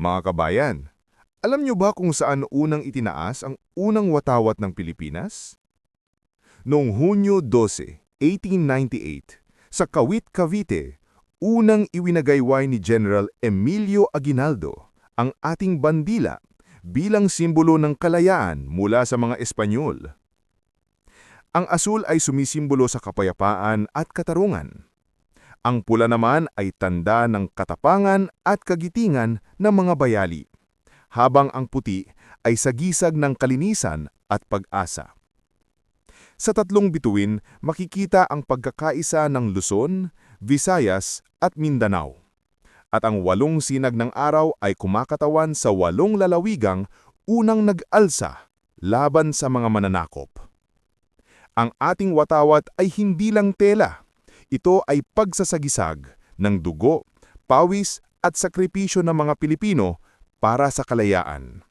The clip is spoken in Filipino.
Mga kabayan, alam niyo ba kung saan unang itinaas ang unang watawat ng Pilipinas? Noong Hunyo 12, 1898, sa Kawit, Cavite, unang iwinagayway ni General Emilio Aguinaldo ang ating bandila bilang simbolo ng kalayaan mula sa mga Espanyol. Ang asul ay sumisimbolo sa kapayapaan at katarungan. Ang pula naman ay tanda ng katapangan at kagitingan ng mga bayali, habang ang puti ay sagisag ng kalinisan at pag-asa. Sa tatlong bituin, makikita ang pagkakaisa ng Luzon, Visayas at Mindanao. At ang walong sinag ng araw ay kumakatawan sa walong lalawigang unang nag-alsa laban sa mga mananakop. Ang ating watawat ay hindi lang tela. Ito ay pagsasagisag ng dugo, pawis at sakripisyo ng mga Pilipino para sa kalayaan.